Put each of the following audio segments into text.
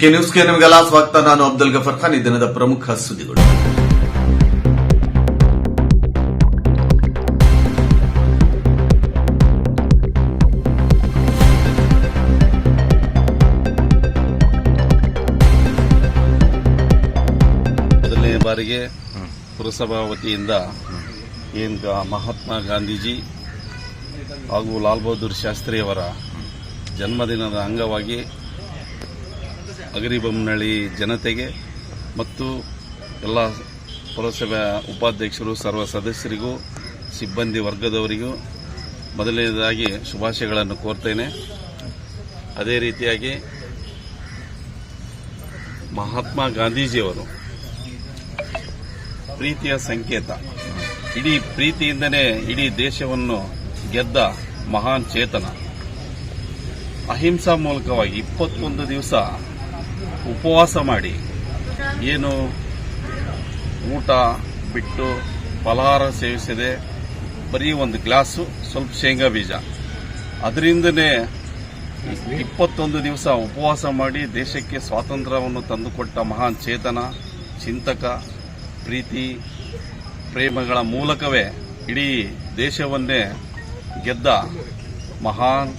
GK ನ್ಯೂಸ್ಗೆ ನಿಮಗೆಲ್ಲ ಸ್ವಾಗತ. ನಾನು ಅಬ್ದುಲ್ ಗಫರ್ ಖಾನ್. ಈ ದಿನದ ಪ್ರಮುಖ ಸುದ್ದಿಗಳು. ಮೊದಲನೇ ಬಾರಿಗೆ ಪುರಸಭಾ ವತಿಯಿಂದ ಏನು ಮಹಾತ್ಮ ಗಾಂಧೀಜಿ ಹಾಗೂ ಲಾಲ್ ಬಹದ್ದೂರ್ ಶಾಸ್ತ್ರಿಯವರ ಜನ್ಮದಿನದ ಅಂಗವಾಗಿ ಅಗರಿಬೊಮ್ಮನಹಳ್ಳಿ ಜನತೆಗೆ ಮತ್ತು ಎಲ್ಲ ಪುರಸಭೆ ಉಪಾಧ್ಯಕ್ಷರು, ಸರ್ವ ಸದಸ್ಯರಿಗೂ, ಸಿಬ್ಬಂದಿ ವರ್ಗದವರಿಗೂ ಮೊದಲನೇದಾಗಿ ಶುಭಾಶಯಗಳನ್ನು ಕೋರ್ತೇನೆ. ಅದೇ ರೀತಿಯಾಗಿ ಮಹಾತ್ಮ ಗಾಂಧೀಜಿಯವರು ಪ್ರೀತಿಯ ಸಂಕೇತ. ಇಡೀ ಪ್ರೀತಿಯಿಂದನೇ ಇಡೀ ದೇಶವನ್ನು ಗೆದ್ದ ಮಹಾನ್ ಚೇತನ. ಅಹಿಂಸಾ ಮೂಲಕವಾಗಿ ಇಪ್ಪತ್ತೊಂದು ದಿವಸ ಉಪವಾಸ ಮಾಡಿ ಏನು ಊಟ ಬಿಟ್ಟು ಫಲಹಾರ ಸೇವಿಸದೆ ಬರೀ ಒಂದು ಗ್ಲಾಸು ಸ್ವಲ್ಪ ಶೇಂಗಾ ಬೀಜ. ಅದರಿಂದನೇ ಇಪ್ಪತ್ತೊಂದು ದಿವಸ ಉಪವಾಸ ಮಾಡಿ ದೇಶಕ್ಕೆ ಸ್ವಾತಂತ್ರ್ಯವನ್ನು ತಂದುಕೊಟ್ಟ ಮಹಾನ್ ಚೇತನ, ಚಿಂತಕ, ಪ್ರೀತಿ, ಪ್ರೇಮಗಳ ಮೂಲಕವೇ ಇಡೀ ದೇಶವನ್ನೇ ಗೆದ್ದ ಮಹಾನ್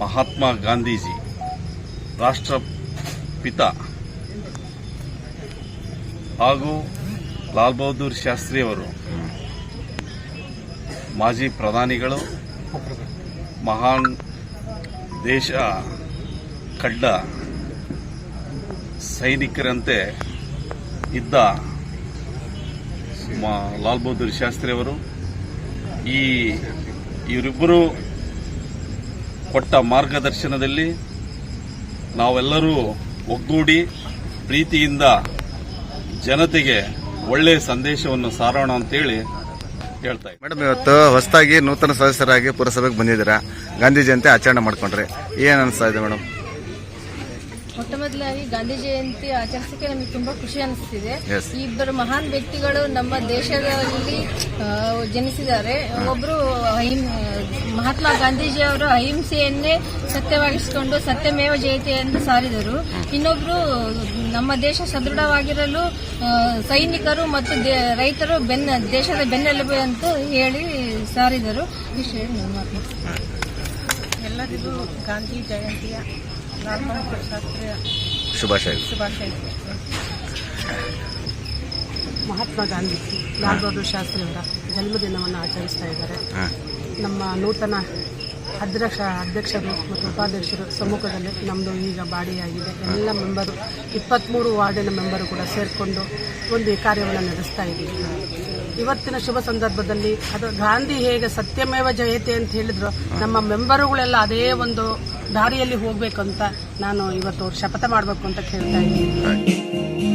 ಮಹಾತ್ಮ ಗಾಂಧೀಜಿ ರಾಷ್ಟ್ರಪಿತ ಹಾಗೂ ಲಾಲ್ ಬಹದ್ದೂರ್ ಶಾಸ್ತ್ರಿಯವರು, ಮಾಜಿ ಪ್ರಧಾನಿಗಳು, ಮಹಾನ್ ದೇಶ ಕಡ್ಡ ಸೈನಿಕರಂತೆ ಇದ್ದ ಲಾಲ್ ಬಹದ್ದೂರ್ ಶಾಸ್ತ್ರಿಯವರು, ಈ ಇವರಿಬ್ಬರು ಕೊಟ್ಟ ಮಾರ್ಗದರ್ಶನದಲ್ಲಿ ನಾವೆಲ್ಲರೂ ಒಗ್ಗೂಡಿ ಪ್ರೀತಿಯಿಂದ ಜನತೆಗೆ ಒಳ್ಳೆಯ ಸಂದೇಶವನ್ನು ಸಾರೋಣ ಅಂತೇಳಿ ಹೇಳ್ತಾ. ಮೇಡಮ್, ಇವತ್ತು ಹೊಸದಾಗಿ ನೂತನ ಸದಸ್ಯರಾಗಿ ಪುರಸಭೆಗೆ ಬಂದಿದ್ದೀರಾ ಗಾಂಧಿ ಜಯಂತಿ ಆಚರಣೆ ಮಾಡ್ಕೊಂಡ್ರಿ ಏನು ಅನಿಸ್ತಾ ಇದೆ ಮೇಡಮ್ ಮೊಟ್ಟ ಮೊದಲಾಗಿ ಗಾಂಧಿ ಜಯಂತಿ ಆಚರಿಸಕ್ಕೆ ನಮಗೆ ತುಂಬಾ ಖುಷಿ ಅನಿಸ್ತಿದೆ. ಈ ಇಬ್ಬರು ಮಹಾನ್ ವ್ಯಕ್ತಿಗಳು ನಮ್ಮ ದೇಶದಲ್ಲಿ ಆ, ಜನಿಸಿದ್ದಾರೆ. ಒಬ್ರು ಅಹಿಂ- ಮಹಾತ್ಮ ಗಾಂಧೀಜಿ ಅವರು ಅಹಿಂಸೆಯನ್ನೇ ಸತ್ಯವಾಗಿಸಿಕೊಂಡು ಸತ್ಯಮೇವ ಜಯತೆ ಎಂದು ಸಾರಿದರು. ಇನ್ನೊಬ್ರು ನಮ್ಮ ದೇಶ ಸದೃಢವಾಗಿರಲು ಸೈನಿಕರು ಮತ್ತು ದೇ- ರೈತರು ಬೆನ್ನ ದೇಶದ ಬೆನ್ನೆಲುಬು ಅಂತ ಹೇಳಿ ಸಾರಿದರು. ವಿಷಯ ಎಲ್ಲರಿಗೂ ಗಾಂಧಿ ಜಯಂತಿಯ ಶುಭಾಶಯಗಳು. ಮಹಾತ್ಮ ಗಾಂಧಿ ಲಾಲ್ ಬಹದ್ದೂರ್ ಶಾಸ್ತ್ರಿಯವರ ಜನ್ಮದಿನವನ್ನು ಆಚರಿಸ್ತಾ ಇದ್ದಾರೆ. ನಮ್ಮ ನೂತನ ಅಧ್ಯಕ್ಷ, ಅಧ್ಯಕ್ಷರು ಮತ್ತು ಉಪಾಧ್ಯಕ್ಷರು ಸಮ್ಮುಖದಲ್ಲಿ ನಮ್ಮದು ಈಗ ಬಾಡಿಯಾಗಿದೆ. ಎಲ್ಲ ಮೆಂಬರು ಇಪ್ಪತ್ತ್ಮೂರು ವಾರ್ಡಿನ ಮೆಂಬರು ಕೂಡ ಸೇರಿಕೊಂಡು ಒಂದು ಈ ಕಾರ್ಯವನ್ನು ನಡೆಸ್ತಾ ಇದ್ದೀವಿ. ಇವತ್ತಿನ ಶುಭ ಸಂದರ್ಭದಲ್ಲಿ ಅದು ಗಾಂಧಿ ಹೇಗೆ ಸತ್ಯಮೇವ ಜಯತೆ ಅಂತ ಹೇಳಿದ್ರು, ನಮ್ಮ ಮೆಂಬರುಗಳೆಲ್ಲ ಅದೇ ಒಂದು ದಾರಿಯಲ್ಲಿ ಅಂತ ನಾನು ಇವತ್ತು ಶಪಥ ಮಾಡಬೇಕು ಅಂತ ಕೇಳ್ತಾ ಇದ್ದೀನಿ.